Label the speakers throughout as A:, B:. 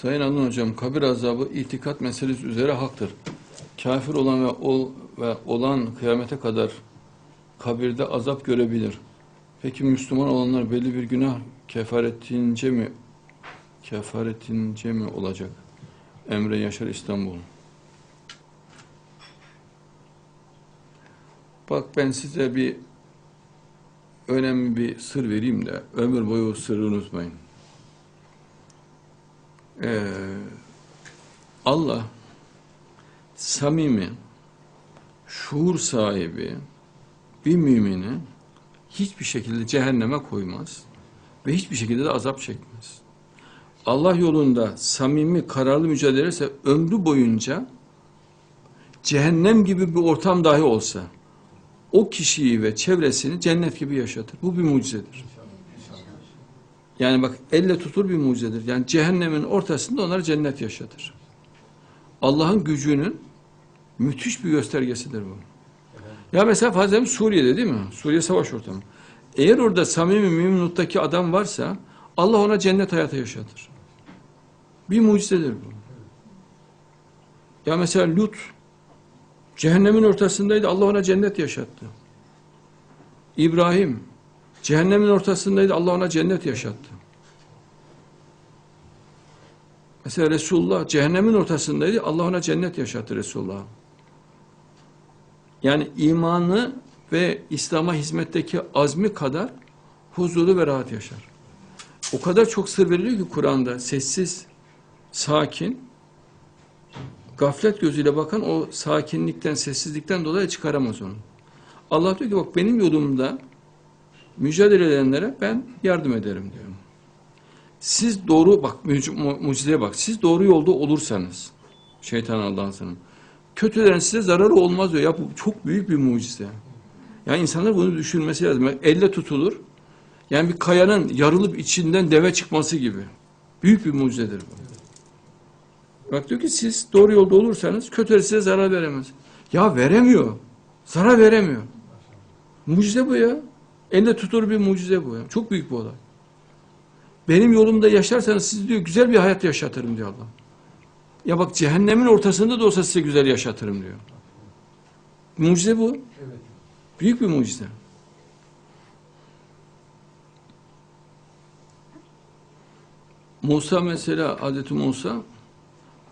A: Sayın Adnan Hocam, kabir azabı itikat meselesi üzere haktır. Kafir olan ve, ol, ve olan kıyamete kadar kabirde azap görebilir. Peki Müslüman olanlar belli bir günah kefaretince mi kefaretince mi olacak? Emre Yaşar İstanbul. Bak ben size bir önemli bir sır vereyim de ömür boyu o sırrı unutmayın. Ee, Allah samimi, şuur sahibi bir mümini hiçbir şekilde cehenneme koymaz ve hiçbir şekilde de azap çekmez. Allah yolunda samimi, kararlı mücadele ise ömrü boyunca cehennem gibi bir ortam dahi olsa o kişiyi ve çevresini cennet gibi yaşatır. Bu bir mucizedir. Yani bak elle tutur bir mucizedir. Yani cehennemin ortasında onları cennet yaşatır. Allah'ın gücünün müthiş bir göstergesidir bu. Ya mesela Fazlemiz Suriye'de değil mi? Suriye savaş ortamı. Eğer orada samimi mümnuttaki adam varsa Allah ona cennet hayatı yaşatır. Bir mucizedir bu. Ya mesela Lut cehennemin ortasındaydı. Allah ona cennet yaşattı. İbrahim cehennemin ortasındaydı. Allah ona cennet yaşattı. Mesela Resulullah cehennemin ortasındaydı. Allah ona cennet yaşattı Resulullah. Yani imanı ve İslam'a hizmetteki azmi kadar huzurlu ve rahat yaşar. O kadar çok sır veriliyor ki Kur'an'da sessiz, sakin, gaflet gözüyle bakan o sakinlikten, sessizlikten dolayı çıkaramaz onu. Allah diyor ki bak benim yolumda mücadele edenlere ben yardım ederim diyor. Siz doğru bak muc- mucizeye bak. Siz doğru yolda olursanız şeytan Allah'ın sana. Kötülerin size zararı olmaz diyor. Ya bu çok büyük bir mucize. Yani insanlar bunu düşünmesi lazım. Yani elle tutulur. Yani bir kayanın yarılıp içinden deve çıkması gibi. Büyük bir mucizedir bu. Bak diyor ki siz doğru yolda olursanız kötüler size zarar veremez. Ya veremiyor. Zarar veremiyor. Mucize bu ya. Elle tutulur bir mucize bu ya. Çok büyük bir olay. Benim yolumda yaşarsanız siz diyor güzel bir hayat yaşatırım diyor Allah. Ya bak cehennemin ortasında da olsa size güzel yaşatırım diyor. Mucize bu.
B: Evet.
A: Büyük bir mucize. Musa mesela Hazreti Musa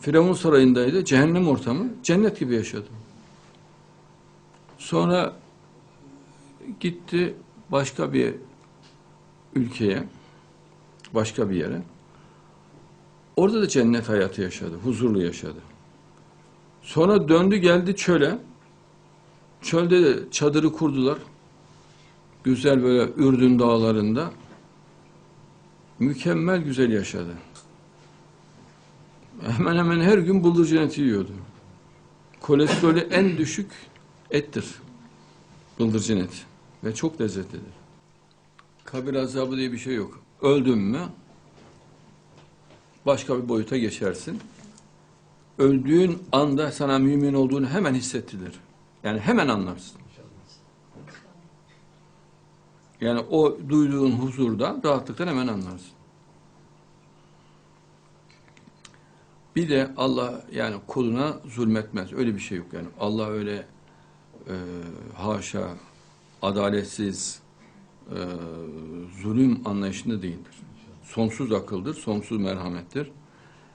A: Firavun sarayındaydı. Cehennem ortamı. Cennet gibi yaşadı. Sonra gitti başka bir ülkeye başka bir yere. Orada da cennet hayatı yaşadı. Huzurlu yaşadı. Sonra döndü geldi çöle. Çölde de çadırı kurdular. Güzel böyle Ürdün dağlarında. Mükemmel güzel yaşadı. Hemen hemen her gün bıldırcın eti yiyordu. Kolesterolü en düşük ettir. Bıldırcın eti. Ve çok lezzetlidir. Kabir azabı diye bir şey yok. Öldün mü başka bir boyuta geçersin. Öldüğün anda sana mümin olduğunu hemen hissettirir. Yani hemen anlarsın. Yani o duyduğun huzurda rahatlıktan hemen anlarsın. Bir de Allah yani kuluna zulmetmez. Öyle bir şey yok yani. Allah öyle e, haşa adaletsiz e, zulüm anlayışında değildir. Sonsuz akıldır, sonsuz merhamettir.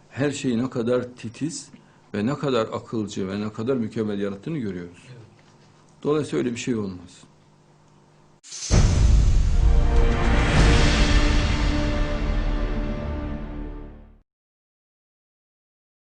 A: Her şeyi ne kadar titiz ve ne kadar akılcı ve ne kadar mükemmel yarattığını görüyoruz. Dolayısıyla öyle bir şey olmaz.